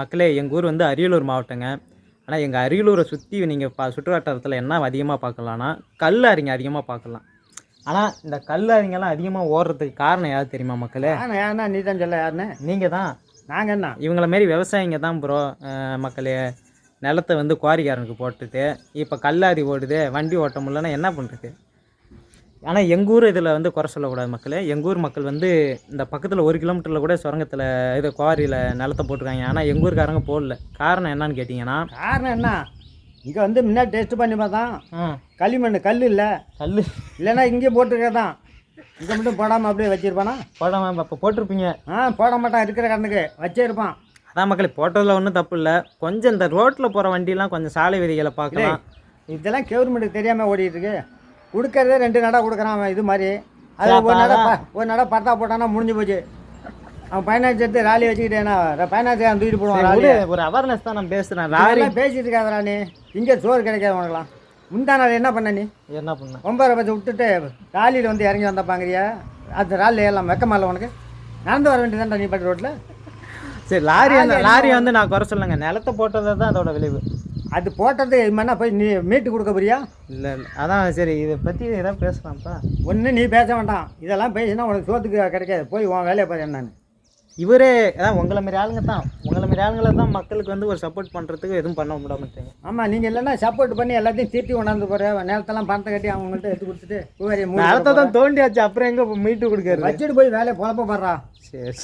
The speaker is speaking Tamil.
மக்களே எங்கள் ஊர் வந்து அரியலூர் மாவட்டங்க. ஆனால் எங்கள் அரியலூரை சுற்றி நீங்கள் பா சுற்றுவட்டாரத்தில் என்ன அதிகமாக பார்க்கலான்னா கல்லாரிங்க அதிகமாக பார்க்கலாம். ஆனால் இந்த கல்லாரிங்கெல்லாம் அதிகமாக ஓடுறதுக்கு காரணம் யார் தெரியுமா மக்களே? ஏன்னா நீ தான் சொல்ல யாருன்னு? நீங்கள் தான் நாங்கள் என்ன? இவங்கள மாரி விவசாயிங்க தான் ப்ரோ மக்களே நிலத்தை வந்து குவாரிக்காரனுக்கு போட்டுட்டு இப்போ கல்லாரி ஓடுது வண்டி ஓட்ட முடியலன்னா என்ன பண்ணுறது ஆனால் எங்கள் ஊர் இதில் வந்து குறை சொல்லக்கூடாது மக்களே. எங்கள் ஊர் மக்கள் வந்து இந்த பக்கத்தில் ஒரு கிலோமீட்டரில் கூட சுரங்கத்தில் இது குவாரியில் நிலத்தை போட்டிருக்காங்க. ஆனால் எங்கள் ஊருக்காரங்க போடல. காரணம் என்னன்னு கேட்டிங்கன்னா காரணம் என்ன? இங்கே வந்து முன்னாடி டெஸ்ட் பண்ணி பார்த்தான். ஆ. களிமண் கல் இல்லை. கல் இல்லைன்னா இங்கே போட்டுருக்கதான். இங்கே மட்டும் போடாமல் அப்படியே வச்சிருப்பானா? போடாமல் அப்போ போட்டிருப்பீங்க. ஆ போட மாட்டான் இருக்கிற கண்ணுக்கு வச்சிருப்பான். அதான் மக்களே போட்டதில் ஒன்றும் தப்பு இல்லை. கொஞ்சம் இந்த ரோட்டில் போகிற வண்டிலாம் கொஞ்சம் சாலை விதிகளை பார்க்கலாம். இதெல்லாம் கவர்மெண்ட்டுக்கு தெரியாமல் ஓடிட்டு இருக்கு. கொடுக்கறதே ரெண்டு நடை கொடுக்குறான் அவன் இது மாதிரி. அது ஒரு நடை ஒரு நடை பத்தா போட்டானா முடிஞ்சு போச்சு. அவன் ஃபைனான்ஸ் எடுத்து ராலி வச்சுக்கிட்டேன்னா ஃபைனான்ஸ் தூக்கிட்டு போடுவான் ராலி ஒரு அவேர்னஸ் தான் நான் பேசுகிறேன் அதெல்லாம் பேசிட்டு இருக்காதரா நீ. இங்கே சோறு கிடைக்காது உனக்கலாம் முந்தா நாள் என்ன பண்ண நீ? என்ன பண்ண? ஒன்பது பச்சை விட்டுட்டு ராலியில் வந்து இறங்கி வந்தப்பாங்கிறியா அந்த ராலியில் எல்லாம் வெக்கமா இல்லை உனக்கு? நடந்து வர வேண்டியதான்டா நீ பட்டு ரோட்டில் சரி லாரி வந்து லாரி வந்து நான் குறை சொல்லுங்க நிலத்தை போட்டது தான் அதோட விளைவு. அது போட்டது என்ன போய் நீ மீட்டு கொடுக்க போறியா? இல்லை இல்லை. அதான் சரி இதை பற்றி ஏதாவது பேசலாம்ப்பா. ஒன்று நீ பேச வேண்டாம். இதெல்லாம் பேசினா உனக்கு சோத்துக்கு கிடைக்காது. போய் உன் வேலையை பாரு என்னன்னு. இவரே அதான் உங்களை மாரி ஆளுங்க தான். உங்களை மாரி ஆளுங்களை தான் மக்களுக்கு வந்து ஒரு சப்போர்ட் பண்ணுறதுக்கு எதுவும் பண்ண முடியாமட்டீங்க ஆமாம் நீங்கள் இல்லைன்னா சப்போர்ட் பண்ணி எல்லாத்தையும் திருப்பி கொண்டாந்து போகிற நிலத்தெல்லாம் பணத்தை கட்டி அவங்கள்ட்ட எடுத்து கொடுத்துட்டு நிலத்தை தான் தோண்டியாச்சு. அப்புறம் எங்கே மீட்டு கொடுக்கறது? வச்சுட்டு போய் வேலையை பொழப்ப பாடுறா. சரி.